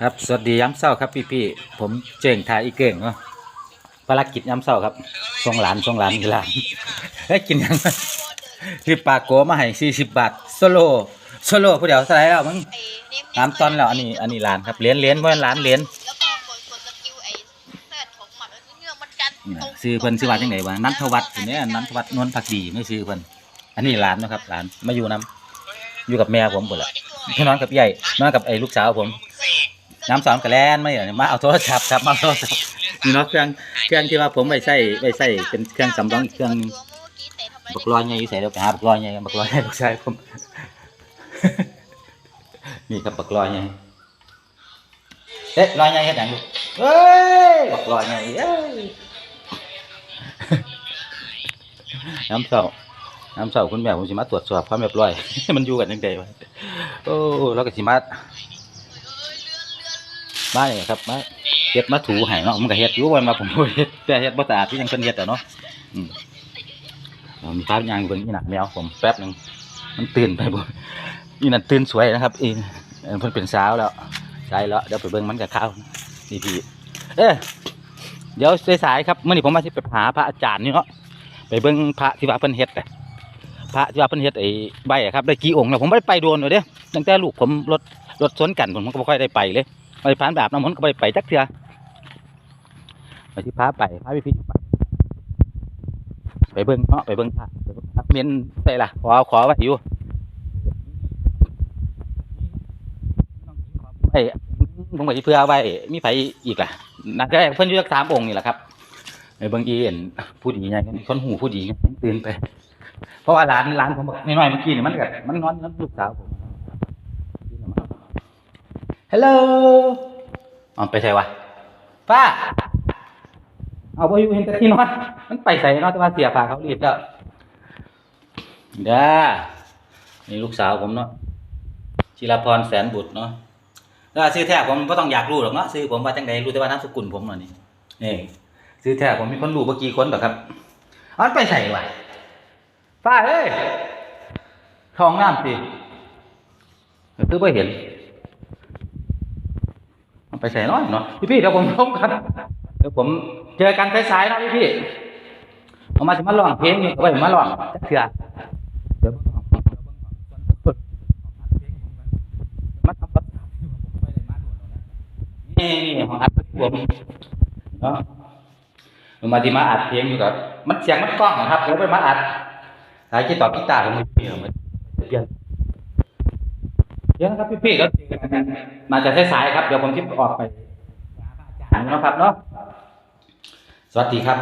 ครับ สวัสดีย้ำเศร้าครับพี่พี่ผมเจิงทายอีเก่งเนาะภารกิจย้ำเศร้าครับส่งหลานส่งหลานกีฬานเฮ้กินยังคือปลาโกมาให้สี่สิบบาทโซโลโซโลผู้เดียวเท่าไรแล้วมึงน้ำตอนแล้วอันนี้อันนี้หลานครับเหรียญเหรียญว่าล้านเหรียญแล้วก็กดกดสกิลไอ้แซดของหล้วเงื่อมันซื้อเพิ่นซื้อว่าจังไหนวะนันทวัฒน์คนนี้นันทวัฒน์นวลผักดีไม่ซื้อเพิ่นอันนี้หลานนะครับหลานมาอยู่น้ำอยู่กับแม่ผมหมดละพี่นอนกับใหญ่นอนกับไอ้ลูกสาวผม น้ำสอนกระแลนไม่เหรอมาเอาโทรศัพท์ครับมาเอาโทรศัพท์นี่เนาะเครื่องเครื่องที่ว่าผมไปใส่ไปใส่เป็นเครื่องสำรองอีกเครื่องหนึงบักลอยไงอยู่ใส่เดี๋ยวไปหาบักลอยไงบักลอยให้ลูกชายผมนี่ครับบักลอยไงเอ๊ะลอยไงเฮ็ดหยังลูกเอ้ยบักลอยไงเอ้ยน้ำเสาน้ำเสาคุณแม่ผมสิมาตรวจสอบความเรียบร้อย มันอยู่กันยังไงวะโอ้แล้วก็สิมา มาเนี่ยครับมาเฮ็ดมาถูให้เนาะมันก็เฮ็ดอยู่วันมาผมเฮ็ดแต่เฮ็ดบ่สะอาดที่ยังเพิ่นเฮ็ดอะเนาะอืมเอามีภาพยางเบิ่งอีหนักแมวผมแป๊บหนึงมันตื่นไปบ่อีนั่นตื่นสวยนะครับอีเออเพิ่นเป็นสาวแล้วใช่แล้วเดี๋ยวไปเบิ่งมันกับข้าวนี่พี่เอ้ยเดี๋ยวสายๆครับเมื้อนี้ผมมาสิไปหาพระอาจารย์นี่เนาะไปเบิ่งพระที่ว่าเพิ่นเฮ็ดอะพระที่ว่าเพิ่นเฮ็ดไอ้ใบอะครับได้กี่องค์แล้วผมบ่ได้ไปโดนเลยเด้ตั้งแต่ลูกผมรถรถสวนกันผมก็บ่ค่อยได้ไปเลย ไปผ่านแบบน้ำมนต์ก็ไปไปจักเทื่อไปที่พาไปพาพี่พี่ไปไปเบิ้งเนาะไปเบิ้งพระไปเบิ่งพระเมียนใส่ละขอขอไว้อยู่ไอ้ผมไปที่เพื่อไว้มีไผอีกล่ะน่าจะเพิ่นอยู่สักสามองค์นี่แหละครับไปเบิ้งอีเห็นผู้ดีไงคนหูผู้ดีไงตื่นไป เพราะว่าร้านร้านผมบอกน้อยๆเมื่อกี้นี่มันก็มันนอนน้ำลูกสาวผม ฮัลโหลอ๋อไปใส่วะป้า เอาไปอยู่เห็นแต่ที่นอนมันไปใส่เนอนแต่ว่าเสียผ้าเขารีดแล้วเด้อนี่ลูกสาวผมเนาะจิรพรแสนบุตรเนาะถ้าซื้อแท้ผมก็ต้องอยากรู้หรอกเนาะซื้อผมว่าจังใดรู้แต่ว่านามสกุลผมเนาะนี่นี่ซื้อแท้ผมมีคนรู้เมื่อกี่คนหรอกครับเอามันไปใส่วะป้าเอ้ยท้องน้ำสิคือไม่เห็นมัน ไปใส่น้อยเนาะพี่พี่เดี๋ยวผมลงกันเดี๋ยวผมเจอกันสายๆนะพี่พี่ๆเอามาจะมาลองเพลงนี่เอาไว้มาลองจักเถื่อเดี๋ยวมาทำบัตรนี่นี่ของอัดผมเนาะเอามาที่มาอัดเพลงอยู่กับมันเสียงมันกล้องนะครับเดี๋ยวไปมาอัดสายกีตาร์กีตาร์ของมือพี่เอมาเปลี่ยน เดี๋ยวะครับ พี่ๆแล้วเจอกันมาจากสายๆครับ เดี๋ยวผมทิปออกไปหาอาจารย์นะครับเนาะสวัสดีครับ